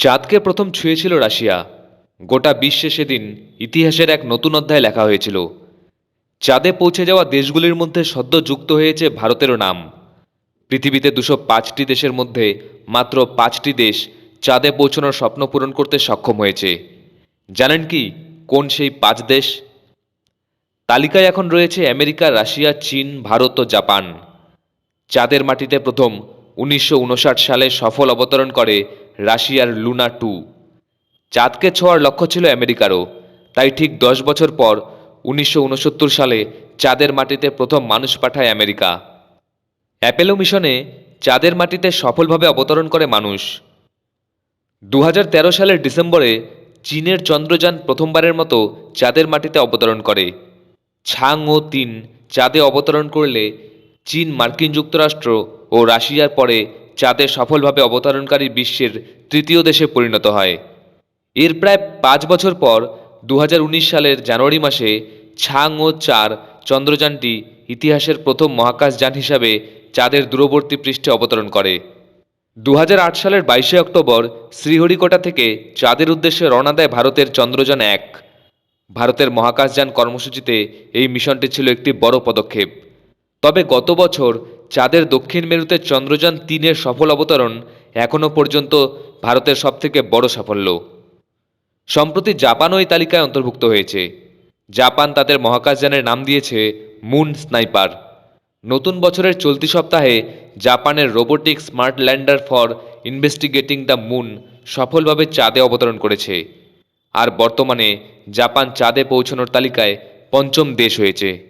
চাঁদকে প্রথম ছুঁয়েছিল রাশিয়া। গোটা বিশ্বে সেদিন ইতিহাসের এক নতুন অধ্যায় লেখা হয়েছিল। চাঁদে পৌঁছে যাওয়া দেশগুলির মধ্যে সদ্য যুক্ত হয়েছে ভারতেরও নাম। পৃথিবীতে দুশো পাঁচটি দেশের মধ্যে মাত্র পাঁচটি দেশ চাঁদে পৌঁছানোর স্বপ্ন পূরণ করতে সক্ষম হয়েছে। জানেন কি কোন সেই পাঁচ দেশ? তালিকায় এখন রয়েছে আমেরিকা, রাশিয়া, চীন, ভারত ও জাপান। চাঁদের মাটিতে প্রথম উনিশশো উনষাট সালে সফল অবতরণ করে রাশিয়ার লুনা টু। চাঁদকে ছোঁয়ার লক্ষ্য ছিল আমেরিকারও, তাই ঠিক দশ বছর পর উনিশশো উনসত্তর সালে চাঁদের মাটিতে প্রথম মানুষ পাঠায় আমেরিকা। অ্যাপেলো মিশনে চাঁদের মাটিতে সফলভাবে অবতরণ করে মানুষ। দু হাজার তেরো সালের ডিসেম্বরে চীনের চন্দ্রযান প্রথমবারের মতো চাঁদের মাটিতে অবতরণ করে। ছাং ও তিন চাঁদে অবতরণ করলে চীন, মার্কিন যুক্তরাষ্ট্র ও রাশিয়ার পরে চাঁদে সফলভাবে অবতরণকারী বিশ্বের তৃতীয় দেশে পরিণত হয়। এর প্রায় পাঁচ বছর পর দু হাজার উনিশ সালের জানুয়ারি মাসে ছাং ও চার চন্দ্রযানটি ইতিহাসের প্রথম মহাকাশযান হিসাবে চাঁদের দূরবর্তী পৃষ্ঠে অবতরণ করে। দু হাজার আট সালের বাইশে অক্টোবর শ্রীহরিকোটা থেকে চাঁদের উদ্দেশ্যে রওনা দেয় ভারতের চন্দ্রযান এক। ভারতের মহাকাশযান কর্মসূচিতে এই মিশনটি ছিল একটি বড় পদক্ষেপ। তবে গত বছর চাঁদের দক্ষিণ মেরুতে চন্দ্রযান তিনের সফল অবতরণ এখনও পর্যন্ত ভারতের সবথেকে বড় সাফল্য। সম্প্রতি জাপানও এই তালিকায় অন্তর্ভুক্ত হয়েছে। জাপান তাদের মহাকাশযানের নাম দিয়েছে মুন স্নাইপার। নতুন বছরের চলতি সপ্তাহে জাপানের robotic smart lander for investigating the moon সফলভাবে চাঁদে অবতরণ করেছে। আর বর্তমানে জাপান চাঁদে পৌঁছানোর তালিকায় পঞ্চম দেশ হয়েছে।